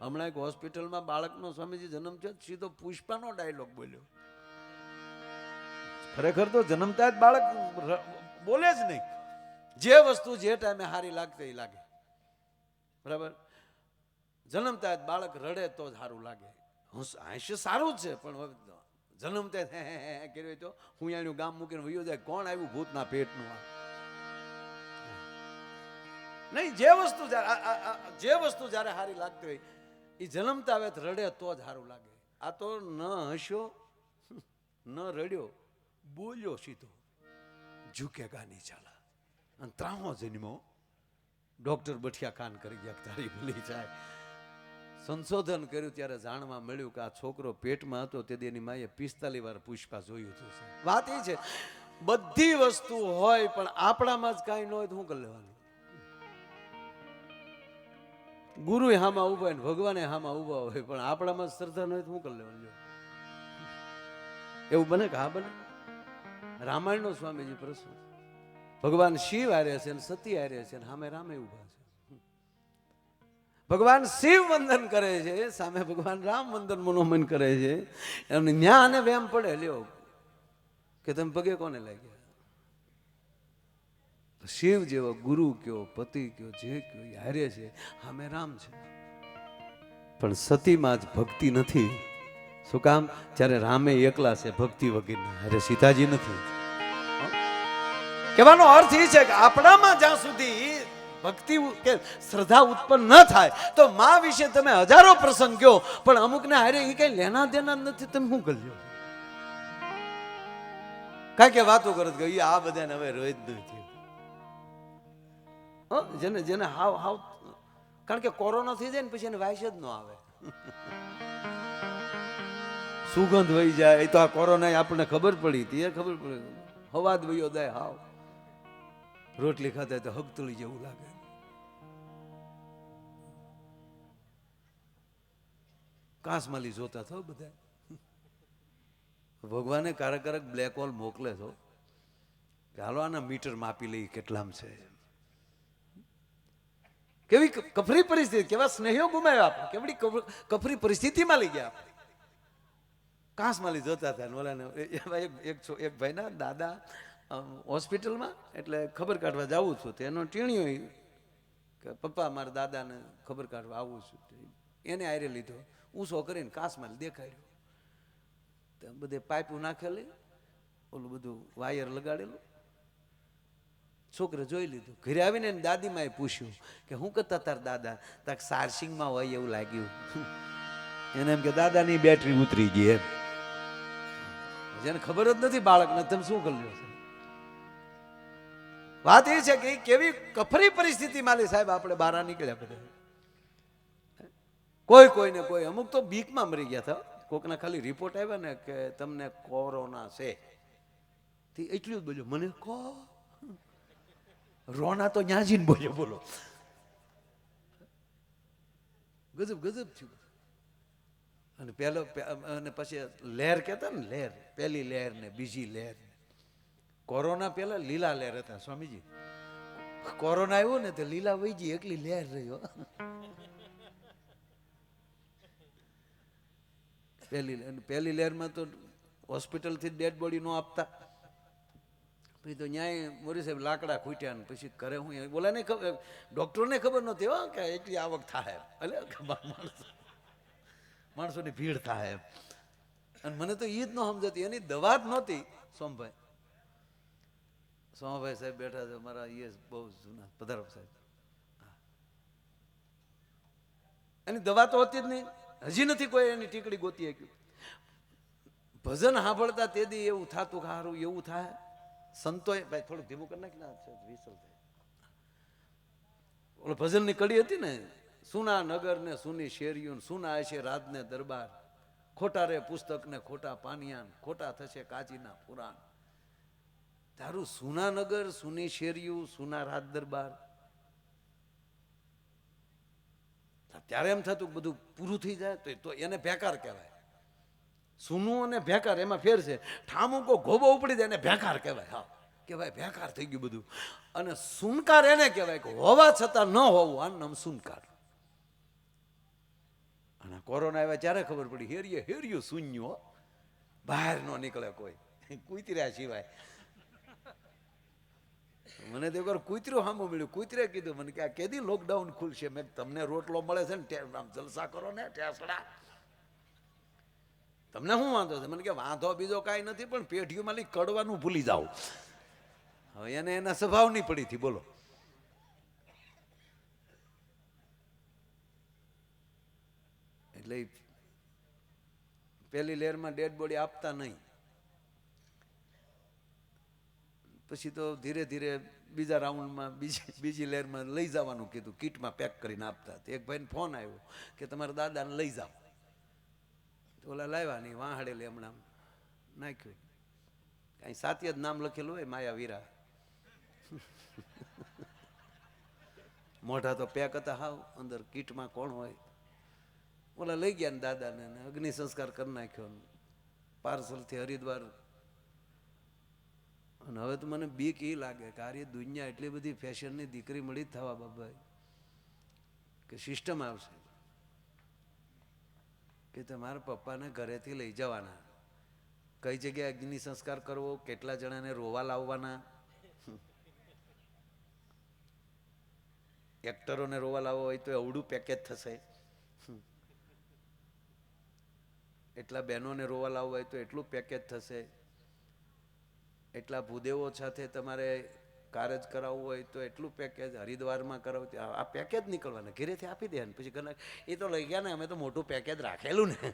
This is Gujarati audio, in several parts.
હમણાં એક હોસ્પિટલમાં બાળકનો સ્વામીજી જન્મ થયો, સીધો પુષ્પાનો ડાયલોગ બોલ્યો. ખરેખર તો જન્મતા જ બાળક બોલે જ નહીં. જે વસ્તુ જે ટાઈમે સારી લાગતી એ લાગે. બરાબર? જન્મતા જ બાળક રડે તો જ સારું લાગે. હું હાસ્ય સારું છે, પણ જન્મતે કર્યો તો હું એનું ગામ મૂકીને વયો જાય. કોણ આવ્યું ભૂતના પેટનું? આ નહીં, જે વસ્તુ જે વસ્તુ જ્યારે સારી લાગતી હોય એ જન્મતા આવે રડે તો જ સારું લાગે. આ તો ન હસ્યો, ન રડ્યો, બોલ્યો સીધો. ઝૂકે ગાની ચાલા. અને ત્રાહો જન્મો ડોક્ટર બઠિયા ખાન કરી ગયા તારી ભૂલી જાય. સંશોધન કર્યું ત્યારે જાણવા મળ્યું કે આ છોકરો પેટમાં હતો, તે એની માએ પિસ્તાલીસ વાર પુષ્પા જોયું હતું. વાત એ છે, બધી વસ્તુ હોય, પણ આપણામાં જ કાંઈ ન હોય તો શું કરી લેવાનું? ગુરુ હામાં ઊભા હોય ને ભગવાને હામાં ઊભા હોય, પણ આપણામાં શ્રદ્ધા ન હોય તો કરી લેવાનું? એવું બને કે હા બને? રામાયણનો સ્વામીજી પ્રશ્ન. ભગવાન શિવ હારે છે અને સતી હારે છે અને સામે રામે ઊભા છે. ભગવાન શિવ વંદન કરે છે, સામે ભગવાન રામ વંદન મનોમન કરે છે. અને ન્યા અને વેમ પડે, લ્યો. કે તમે પગે કોને લાગ્યા? શિવ જેવો ગુરુ કયો, પતિ કયો, જે કયો હારે છે, હામે રામ છે. પણ સતીમાં જ ભક્તિ નથી. શું કામ? જ્યારે રામે એકલા છે, ભક્તિ વગેરે અરે સીતાજી નથી. કહેવાનો અર્થ એ છે કે આપણામાં જ્યાં સુધી ભક્તિ કે શ્રદ્ધા ઉત્પન્ન ન થાય, તો માં વિશે તમે હજારો પ્રસંગ કહો, પણ અમુકને હારે એ કઈ લેના દેના નથી, તમે શું કરજો કાંઈ કે વાતો કરત કે આ બધાને હવે રોજ નથી? જેને જેને હાવ હાવ કારણ કે કોરોના થઈ જાય ને પછી એને વાયસ જ ન આવે. સુગંધ વહી જાય. એ તો આ કોરોના આપણને ખબર પડી હતી, એ ખબર પડી હવાદ વયો જાય હાવ. રોટલી ખાતા તો હગતળી જેવું લાગે. કાંસમાલી જોતા થો બધા. ભગવાને કારક કારક બ્લેક હોલ મોકલે છો કે હાલો આના મીટર માપી લઈ કેટલામ છે. કેવી કફરી પરિસ્થિતિ, કેવા સ્નેહીઓ ગુમાવ્યા આપણે કેવડી કફરી પરિસ્થિતિમાં લઈ ગયા આપણે લઈ જોતા હતા ઓલાને. એક એક ભાઈના દાદા હોસ્પિટલમાં, એટલે ખબર કાઢવા જાઉં છું. તો એનો ટીણિયો કે, પપ્પા, મારા દાદાને ખબર કાઢવા આવું છું. એને આયરે લીધો. ઊંચો કરીને કાંસમાલી દેખાડ્યો. બધે પાઇપું નાખેલી, ઓલું બધું વાયર લગાડેલું. છોકરે જોઈ લીધું. ઘરે આવીને એની પૂછ્યું કે હું કરતા તાર દાદા? તાક સારસિંગમાં હોય એવું લાગ્યું. એને એમ કે દાદાની બેટરી ઉતરી ગઈ એમ. જેને ખબર જ નથી બાળકને, તમે શું કર્યું વાત એ છે કે કેવી કફરી પરિસ્થિતિમાં માલી સાહેબ, આપણે બહાર નીકળ્યા બધા. કોઈ કોઈને કોઈ, અમુક તો બીકમાં મરી ગયા હતા. કોકના ખાલી રિપોર્ટ આવ્યા ને કે તમને કોરોના છે. એટલું જ બોલ્યો. મને કો રોના તો ન્યા જઈને બોલ્યો, બોલો. ગજબ ગજબ થયું. અને પહેલો અને પછી લહેર કહેતા ને લહેર, પહેલી લહેર ને બીજી લહેર કોરોના પહેલા લીલા લહેર હતા, સ્વામીજી. કોરોના આવ્યો ને તો લીલા ગઈ, એકલી લહેર રહ્યો પહેલી પહેલી લહેરમાં તો હોસ્પિટલથી ડેડ બોડી ન આપતા. પછી તો ન્યાય મોરી સાહેબ લાકડા ખૂટ્યા ને પછી ઘરે હું બોલાને ખબર, ડૉક્ટરને ખબર નહોતી હો કે એટલી આવક થાય એટલે માણસો માણસોની ભીડ થાય એમ. અને મને તો એ જ ન સમજાતી, એની દવા જ નહોતી. સોમભાઈ. સોમભાઈ સાહેબ બેઠા છે, મારા એ બહુ જૂના, પધારો સાહેબ. એની દવા તો હતી જ નહીં. હજી નથી કોઈ એની ટીકડી ગોતી શક્યું ભજન સાંભળતા તે દી એવું થતું કે હારું એવું થાય. સંતોએ ભાઈ, થોડુંક ધીમું કરી નાખ ના વિસલ થાય. ઓલો ભજનની કડી હતી ને, સુના નગર ને સુની શેરિયું સુના હશે રાત ને દરબાર. ખોટા રે પુસ્તક ને ખોટા પાનિયાન ખોટા થશે કાચીના પુરાણ. તારું સુના નગર, સુની શેરિયું સુના રાત દરબાર. ત્યારે એમ થતું બધું પૂરું થઈ જાય તો એને બેકાર કહેવાય. સુનું અને ભેકાર, એમાં ફેર છે. ઠામુકો ગોબો ઉપડી જાય એને ભેકાર કહેવાય, હા. કહેવાય ભેકાર થઈ ગયું બધું. અને સુનકાર એને કહેવાય કે હોવા છતાં ન હોવું આ નામ સુનકાર. કોરોના આવ્યા ત્યારે ખબર પડી, હેરીએ હેરિયું શૂન્યો બહાર ન નીકળે કોઈ. કૂતર્યા સિવાય. મને તો એકવાર કૂતરું સામું મળ્યું. કૂતરે કીધું, મને કે આ કેદી લોકડાઉન ખુલશે? મેં તમને રોટલો મળે છે ને આમ જલસા કરો ને, ટેસડા. તમને શું વાંધો છે? મને કે વાંધો બીજો કાંઈ નથી, પણ પેઢીઓમાં લઈ કડવાનું ભૂલી જાઓ. હવે એને એના સ્વભાવની પડી હતી, બોલો. એટલે પહેલી પેલી લહેરમાં ડેડ બોડી આપતા નહીં. પછી તો ધીરે ધીરે બીજા રાઉન્ડમાં, બીજી બીજી લહેરમાં લઈ જવાનું કીધું, કીટમાં પેક કરીને આપતા એક ભાઈને ફોન આવ્યો કે તમારા દાદાને લઈ જાઓ. ઓલા લાવ્યા નહીં, વાંહડેલી હમણાં નાખ્યું. કાંઈ સાતીય જ નામ લખેલું હોય, માયા વીરા. મોઢા તો પેક હતા હાવ, અંદર કીટમાં કોણ હોય. ઓલા લઈ ગયા ને દાદાને અગ્નિ સંસ્કાર કરી નાખ્યો પાર્સલથી હરિદ્વાર. અને હવે તો મને બીક એ લાગે કે આ રી દુનિયા એટલી બધી ફેશનની દીકરી મળી જ થવા બાબા કે સિસ્ટમ આવશે. કે તમારા પપ્પાને ઘરેથી લઈ જવાના. કઈ જગ્યાએ અગ્નિ સંસ્કાર કરવો, કેટલા જણાને રોવા લાવવાના? એક્ટરોને રોવા લાવવો હોય તો અવડું પેકેજ થશે. એટલા બહેનોને રોવા લાવવા હોય તો એટલું પેકેજ થશે. એટલા ભૂદેવો સાથે તમારે કારજ કરાવવું હોય તો એટલું પેકેજ હરિદ્વારમાં કરાવું આ પેકેજ નીકળવાના. ઘેરેથી આપી દે ને પછી ઘરના એ તો લઈ ગયા ને, અમે તો મોટું પેકેજ રાખેલું ને.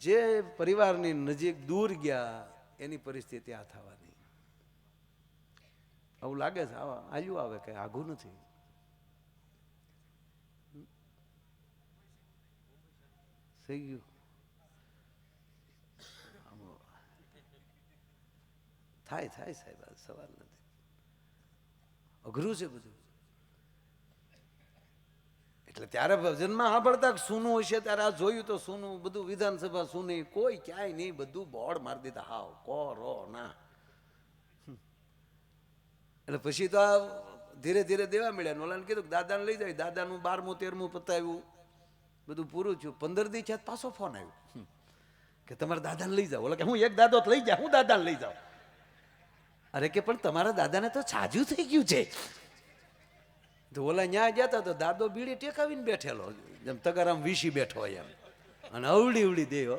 જે પરિવારની નજીક દૂર ગયા, એની પરિસ્થિતિ આ થવાની. આવું લાગે છે, આવા આયુ આવે કે આઘું નથી. થઈ ગયું. થાય થાય સાહેબ સવાલ નથી. અઘરું છે બધું. એટલે ત્યારે ભજનમાં સાંભળતા સૂનું હશે, ત્યારે આ જોયું તો સૂનું, બધું વિધાનસભા સૂની, કોઈ ક્યાંય નહીં, બધું બોર્ડ મારી દીધા. હાવ કો રો ના એટલે પછી તો આ ધીરે ધીરે દેવા મળ્યા ઓલાને કીધું કે દાદાને લઈ જાય. દાદાનું બારમું, તેરમું પતાવ્યું. બધું પૂરું થયું. પંદર દી છે પાછો ફોન આવ્યો. કે તમારા દાદાને લઈ જાઓ. ઓલા કે હું એક દાદો લઈ જાઉં. હું દાદાને લઈ જાઉં. અરે કે પણ તમારા દાદાને તો છાજું થઈ ગયું છે. તો ઓલા ન્યા ગયા હતા તો દાદો બીડી ટેકાવીને બેઠેલો. જેમ તગારામ વીસી બેઠો હોય એમ. અને અવડી ઉવડી દેવો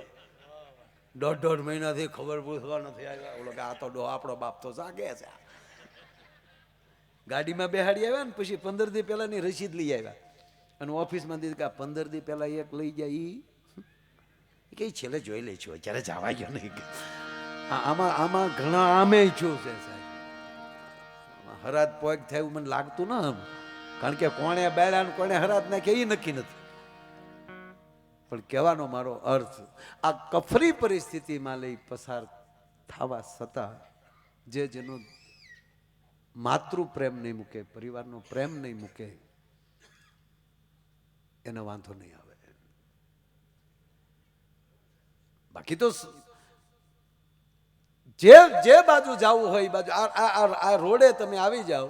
દોઢ દોઢ મહિનાથી ખબર પૂછવા નથી આવ્યા. ઓલો કે આ તો ડો, આપણો બાપ તો જાગે છે. ગાડીમાં બેહાડી આવ્યા ને પછી પંદર દી પહેલાની રસીદ લઈ આવ્યા. અને ઓફિસમાં દીધું કે આ પંદર દી પહેલા એક લઈ જાય એ કઈ છેલ્લે જોઈ લઈશું. અત્યારે જવા ગયો નહીં. કે આમાં આમાં ઘણા આમે છું છે સાહેબ. હરાત પોઈક થાય એવું મને લાગતું ન આમ. કારણ કે કોણે બેડા ને કોણે હરાત નાખે એ નક્કી નથી. પણ કહેવાનો મારો અર્થ, આ કફરી પરિસ્થિતિમાં લઈ પસાર થવા છતાં જે જેનો માતૃ પ્રેમ નહીં મૂકે, પરિવારનો પ્રેમ નહીં મૂકે, એને વાંધો નહીં આવે. બાકી તો જે જે બાજુ જવું હોય એ બાજુ. આ- રોડે તમે આવી જાઓ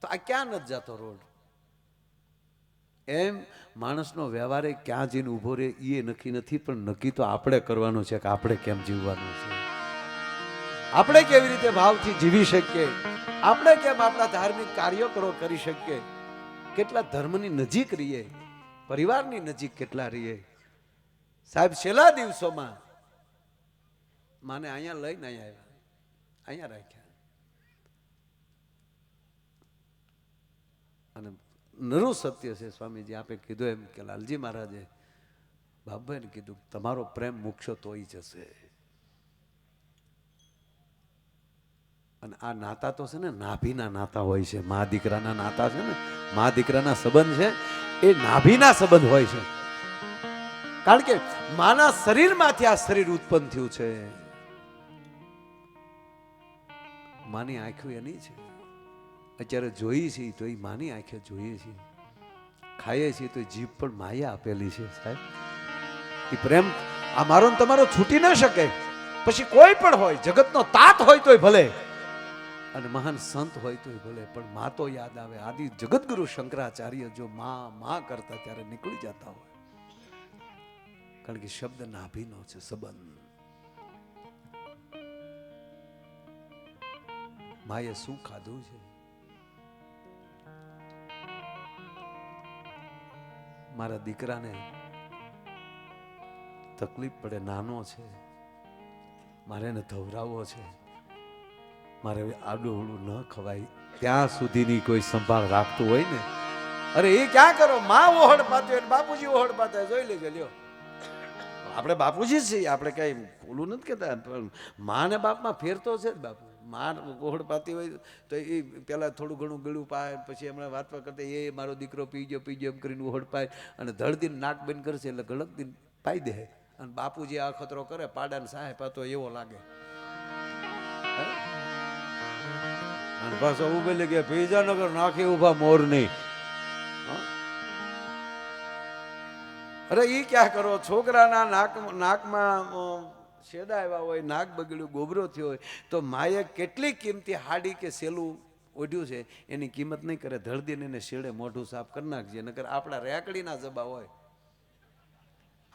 તો આ ક્યાં નથી જતો રોડ? એમ માણસનો વ્યવહાર ક્યાં જઈને ઊભો રહે એ નક્કી નથી, પણ નક્કી તો આપણે કરવાનું છે કે આપણે કેમ જીવવાનું છે. આપણે કેવી રીતે ભાવથી જીવી શકીએ? આપણે કેમ આપણા ધાર્મિક કાર્યો કરો કરી શકીએ? કેટલા ધર્મની નજીક રહીએ? પરિવારની નજીક કેટલા રહીએ? સાહેબ, છેલ્લા દિવસોમાં માને અહીંયા લઈને અહીંયા આવ્યા અહીંયા રાખ્યા અને નરું સત્ય છે સ્વામીજી, આપે કીધું એમ કે લાલજી મહારાજે, બાબાને કીધું તમારો પ્રેમ મૂકશો તોય જશે. અને આ નાતા તો છે ને, નાભીના નાતા હોય છે. મા દીકરાના નાતા છે ને, મા દીકરાના સંબંધ છે, એ નાભીના સંબંધ હોય છે. કારણ કે માના શરીરમાંથી આ શરીર ઉત્પન્ન થયું છે. માની આંખો એની છે. અત્યારે જોઈએ છીએ તો એ માની આંખે જોઈએ છીએ. ખાઈએ છીએ તો જીભ પણ માયા આપેલી છે સાહેબ. એ પ્રેમ આ મારો ને તમારો છૂટી ન શકે. પછી કોઈ પણ હોય, જગતનો તાત હોય તોય ભલે. અને મહાન સંત હોય તોય ભલે, પણ મા તો યાદ આવે. આદિ જગતગુરુ શંકરાચાર્ય જો મા મા કરતા ત્યારે નીકળી જતા હોય. કારણ કે શબ્દ નાભીનો છે, સંબંધ. માએ શું ખાધું છે? મારા દીકરાને તકલીફ પડે, નાનો છે. મારે એને ધવરાવવો છે. મારે આડું ન ખવાય. ત્યાં સુધીની કોઈ સંભાળ રાખતું હોય ને? અરે, એ ક્યાં કરો? માં ઓહડ પાતે બાપુજી ઓહડ પાતે. જોઈ લેજો, લ્યો. આપણે બાપુજી જ છીએ. આપણે કઈ ઓલું નથી કહેતા પણ માં ને બાપમાં ફેરતો છે જ બાપુ. માં ઓહડ પાતી હોય તો એ પેલા થોડું ઘણું ગળું પાય, પછી હમણાં વાત કરતા, એ મારો દીકરો પી ગયો પી ગયો એમ કરીને ઓહડ પાય. અને ધડદીને નાક બંધ કરશે એટલે ગળક દિન પાઈ દે. અને બાપુજી આ ખતરો કરે, પાડાને સાહેબ પાતો એવો લાગે? અને પાછો ઉભેલી કે ભીજાનગર નાખી મોર નહીં અરે એ ક્યાં કરો? છોકરાના નાક, નાકમાં શેડા આવ્યા હોય, નાક બગડ્યું, ગોબરો થયો હોય, તો માએ કેટલી કિંમતી હાડી કે સેલું ઓઢ્યું છે, એની કિંમત નહીં કરે. ધરદીને એને શેડે મોઢું સાફ કરી નાખજે, નકર આપણા રેકડીના જબા હોય.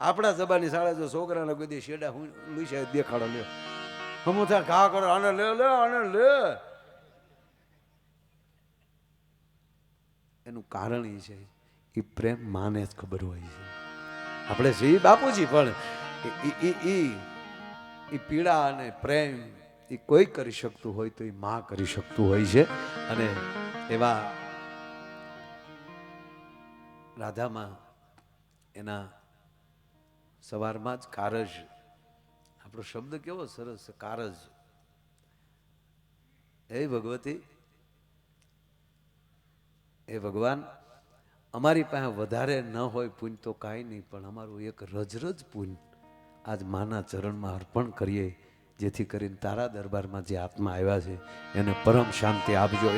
આપણા જબાની શાળા જો છોકરાને બધી શેડા હું લૂસા દેખાડો લ્યો. હમું થાય, ઘા કરો, આને લે લે, આને લે. એનું કારણ એ છે એ પ્રેમ માને જ ખબર હોય છે. આપણે શ્રી બાપુજી પણ ઈ- ઈ પીડા અને પ્રેમ એ કોઈ કરી શકતું હોય તો એ માં કરી શકતું હોય છે. અને એવા રાધામાં એના સવારમાં જ કારજ, આપણો શબ્દ કેવો સરસ કારજ. હે ભગવતી એ ભગવાન, અમારી પાસે વધારે ન હોય પૂન તો કાંઈ નહીં, પણ અમારું એક રજરજ પુણ્ય આજ માના ચરણમાં અર્પણ કરીએ, જેથી કરીને તારા દરબારમાં જે આત્મા આવ્યા છે, એને પરમ શાંતિ આપજો.